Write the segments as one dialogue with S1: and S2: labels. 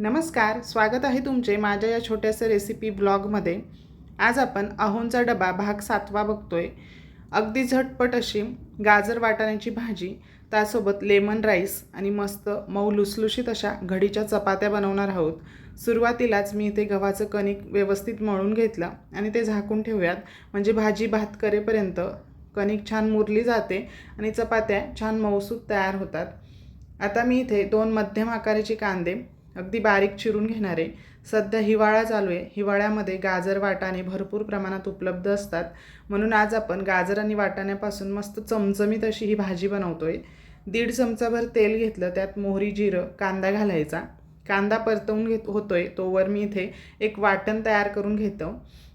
S1: नमस्कार स्वागत आहे तुमचे माझ्या या छोट्याशा रेसिपी ब्लॉगमध्ये आज आपण अहोंचा डबा भाग सातवा बघतोय. अगदी झटपट अशी गाजर वाटाण्याची भाजी त्यासोबत लेमन राईस आणि मस्त मऊ लुसलुशीत अशा घडीच्या चपात्या बनवणार आहोत. सुरुवातीलाच मी इथे गव्हाचं कणिक व्यवस्थित मळून घेतलं आणि ते झाकून ठेवूयात. म्हणजे भाजी भात करेपर्यंत कणिक छान मुरली जाते आणि चपात्या छान मऊसूत तयार होतात. आता मी इथे दोन मध्यम आकाराचे कांदे अगदी बारीक चिरून घेणारे. सध्या हिवाळा चालू आहे. हिवाळ्यामध्ये गाजर वाटाणे भरपूर प्रमाणात उपलब्ध असतात. म्हणून आज आपण गाजर आणि वाटाण्यापासून मस्त चमचमीत अशी ही भाजी बनवतोय. दीड चमचाभर तेल घेतलं त्यात मोहरी जिरं कांदा घालायचा. कांदा परतवून घेत होतोय तोवर मी इथे एक वाटण तयार करून घेतो.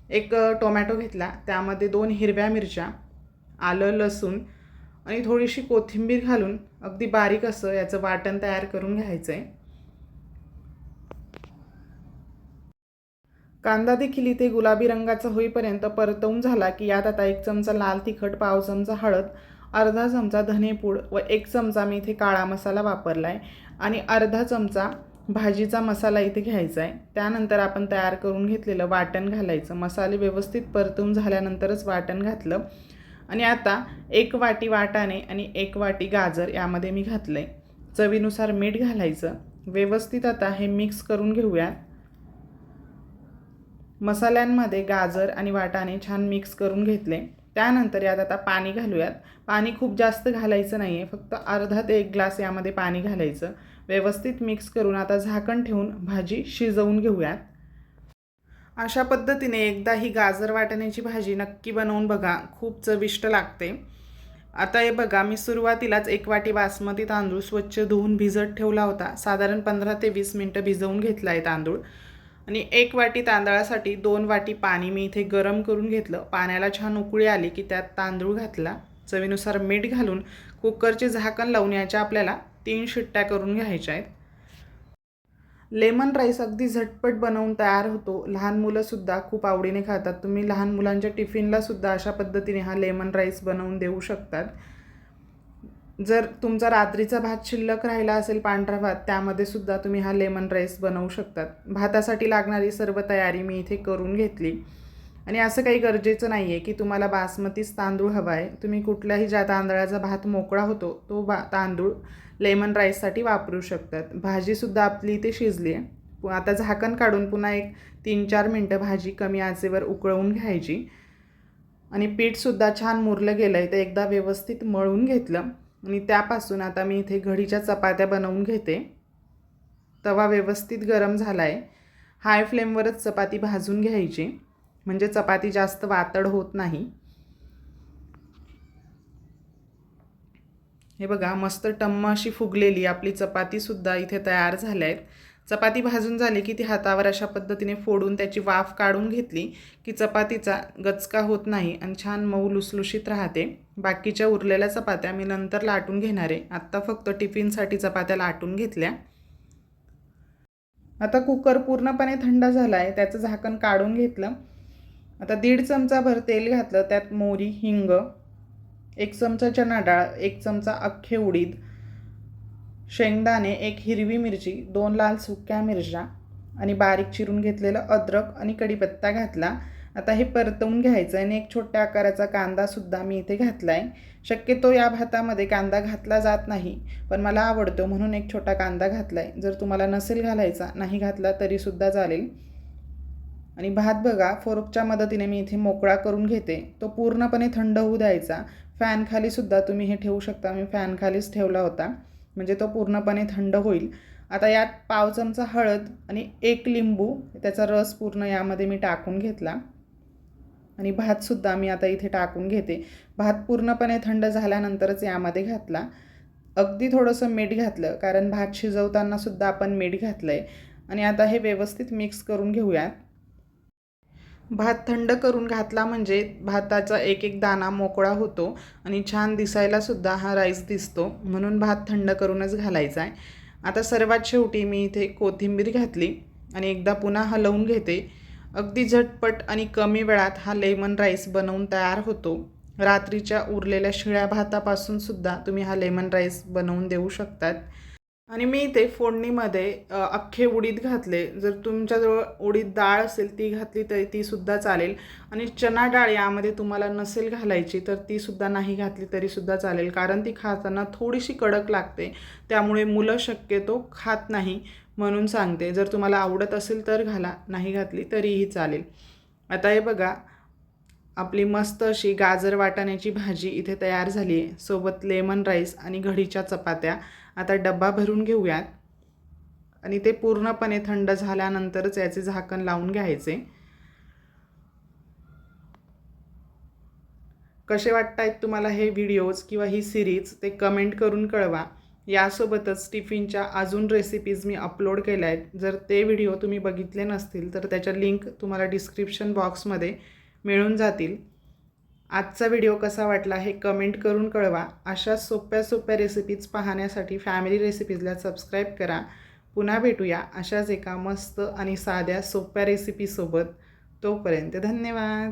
S1: एक टोमॅटो घेतला त्यामध्ये दोन हिरव्या मिरच्या आलं लसूण आणि थोडीशी कोथिंबीर घालून अगदी बारीक असं याचं वाटण तयार करून घ्यायचं आहे कांदा देखील इथे गुलाबी रंगाचा होईपर्यंत परतवून झाला की यात आता एक चमचा लाल तिखट पाव चमचा हळद अर्धा चमचा धनेपूड व एक चमचा मी इथे काळा मसाला वापरला आहे आणि अर्धा चमचा भाजीचा मसाला इथे घ्यायचा आहे त्यानंतर आपण तयार करून घेतलेलं वाटण घालायचं. मसाले व्यवस्थित परतून झाल्यानंतरच वाटण घातलं. आणि आता एक वाटी वाटाणे आणि एक वाटी गाजर यामध्ये मी घातलं आहे चवीनुसार मीठ घालायचं. व्यवस्थित आता हे मिक्स करून घेऊयात. मसाल्यांमध्ये गाजर आणि वाटाणे छान मिक्स करून घेतले. त्यानंतर यात आता पाणी घालूयात. पाणी खूप जास्त घालायचं नाही आहे फक्त अर्धा ते एक ग्लास यामध्ये पाणी घालायचं. व्यवस्थित मिक्स करून आता झाकण ठेवून भाजी शिजवून घेऊयात. अशा पद्धतीने एकदा ही गाजर वाटण्याची भाजी नक्की बनवून बघा. खूप चविष्ट लागते. आता हे बघा मी सुरुवातीलाच एक वाटी बासमती तांदूळ स्वच्छ धुवून भिजत ठेवला होता. साधारण पंधरा ते वीस मिनटं भिजवून घेतला आहे तांदूळ. आणि एक वाटी तांदळासाठी दोन वाटी पाणी मी इथे गरम करून घेतलं. पाण्याला छान उकळी आली की त्यात तांदूळ घातला. चवीनुसार मीठ घालून कुकरचे झाकण लावून याच्या आपल्याला तीन शिट्ट्या करून घ्यायच्या आहेत. लेमन राईस अगदी झटपट बनवून तयार होतो. लहान मुलंसुद्धा खूप आवडीने खातात. तुम्ही लहान मुलांच्या टिफिनलासुद्धा अशा पद्धतीने हा लेमन राईस बनवून देऊ शकतात. जर तुमचा रात्रीचा भात शिल्लक राहिला असेल पांढरा भात त्यामध्ये सुद्धा तुम्ही हा लेमन राईस बनवू शकतात. भातासाठी लागणारी सर्व तयारी मी इथे करून घेतली. आणि असं काही गरजेचं नाही आहे की तुम्हाला बासमतीच तांदूळ हवा आहे तुम्ही कुठल्याही ज्या तांदळाचा भात मोकळा होतो तो बा तांदूळ लेमन राईससाठी वापरू शकतात. भाजीसुद्धा आपली इथे शिजली आहे आता झाकण काढून पुन्हा एक तीन चार मिनटं भाजी कमी आचेवर उकळवून घ्यायची. आणि पीठसुद्धा छान मुरलं गेलं आहे ते एकदा व्यवस्थित मळून घेतलं. आणि त्यापासून आता मी इथे घडीच्या चपात्या बनवून घेते. तवा व्यवस्थित गरम झाला आहे हाय फ्लेमवरच चपाती भाजून घ्यायची. म्हणजे चपाती जास्त वातड होत नाही. हे बघा मस्त टम्म अशी फुगलेली आपली चपातीसुद्धा इथे तयार झाल्या आहेत चपाती भाजून झाली की ती हातावर अशा पद्धतीने फोडून त्याची वाफ काढून घेतली की चपातीचा गचका होत नाही आणि छान मऊ लुसलुशीत राहते. बाकीच्या उरलेल्या चपात्या मी नंतर लाटून घेणार आहे. आत्ता फक्त टिफिनसाठी चपात्या लाटून घेतल्या. आता कुकर पूर्णपणे थंड झाला आहे त्याचं झाकण काढून घेतलं. आता दीड चमचाभर तेल घातलं. त्यात मोरी हिंग एक चमचा चणा डाळ एक चमचा अख्खे उडीद शेंगदाणे एक हिरवी मिरची दोन लाल सुक्या मिरच्या आणि बारीक चिरून घेतलेलं अद्रक आणि कढीपत्ता घातला. आता हे परतवून घ्यायचं आणि एक छोट्या आकाराचा कांदासुद्धा मी इथे घातला आहे शक्यतो या भातामध्ये कांदा घातला जात नाही पण मला आवडतो म्हणून एक छोटा कांदा घातला आहे जर तुम्हाला नसेल घालायचा नाही घातला तरीसुद्धा चालेल. आणि भात बघा फोर्कच्या मदतीने मी इथे मोकळा करून घेते. तो पूर्णपणे थंड होऊ द्यायचा. फॅनखालीसुद्धा तुम्ही हे ठेवू शकता. मी फॅनखालीच ठेवला होता. म्हणजे तो पूर्णपणे थंड होईल. आता यात पाव चमचा हळद आणि एक लिंबू त्याचा रस पूर्ण यामध्ये मी टाकून घेतला. आणि भातसुद्धा मी आता इथे टाकून घेते. भात पूर्णपणे थंड झाल्यानंतरच यामध्ये घातला. अगदी थोडंसं मीठ घातलं कारण भात शिजवताना सुद्धा आपण मीठ घातलं आहे आणि आता हे व्यवस्थित मिक्स करून घेऊयात. भात थंड करून घातला म्हणजे भाताचा एक एक दाणा मोकळा होतो आणि छान दिसायला सुद्धा हा राईस दिसतो. म्हणून भात थंड करूनच घालायचा आहे. आता सर्वात शेवटी मी इथे कोथिंबीर घातली आणि एकदा पुन्हा हलवून घेते. अगदी झटपट आणि कमी वेळात हा लेमन राईस बनवून तयार होतो. रात्रीच्या उरलेल्या शिळ्या भातापासून सुद्धा तुम्ही हा लेमन राईस बनवून देऊ शकतात. आणि मी इथे फोडणीमध्ये अख्खे उडीद घातले. जर तुमच्याजवळ उडीद डाळ असेल ती घातली तरी तीसुद्धा चालेल. आणि चना डाळ यामध्ये तुम्हाला नसेल घालायची तर तीसुद्धा नाही घातली तरीसुद्धा चालेल. कारण ती खाताना थोडीशी कडक लागते. त्यामुळे मुलं शक्यतो खात नाही म्हणून सांगते. जर तुम्हाला आवडत असेल तर घाला नाही घातली तरीही चालेल. आता हे बघा आपली मस्त अशी गाजर वाटाण्याची भाजी इथे तयार झाली आहे. सोबत लेमन राईस आणि घडीच्या चपात्या. आता डब्बा भरून घेऊयात. आणि ते पूर्णपणे थंड झाल्यानंतरच याचे झाकण लावून घ्यायचे. कसे वाटतायत तुम्हाला हे व्हिडिओज किंवा ही सिरीज ते कमेंट करून कळवा. यासोबतच टिफिनच्या अजून रेसिपीज मी अपलोड केल्या आहेत. जर ते व्हिडिओ तुम्ही बघितले नसतील तर त्याच्या लिंक तुम्हाला डिस्क्रिप्शन बॉक्समध्ये मिळून जातील. आजचा व्हिडिओ कसा वाटला हे कमेंट करून कळवा. अशा सोप्या सोप्या रेसिपीज पाहण्यासाठी फॅमिली रेसिपीजला सबस्क्राईब करा. पुन्हा भेटूया अशाच एका मस्त आणि साध्या सोप्या रेसिपीसोबत तोपर्यंत धन्यवाद.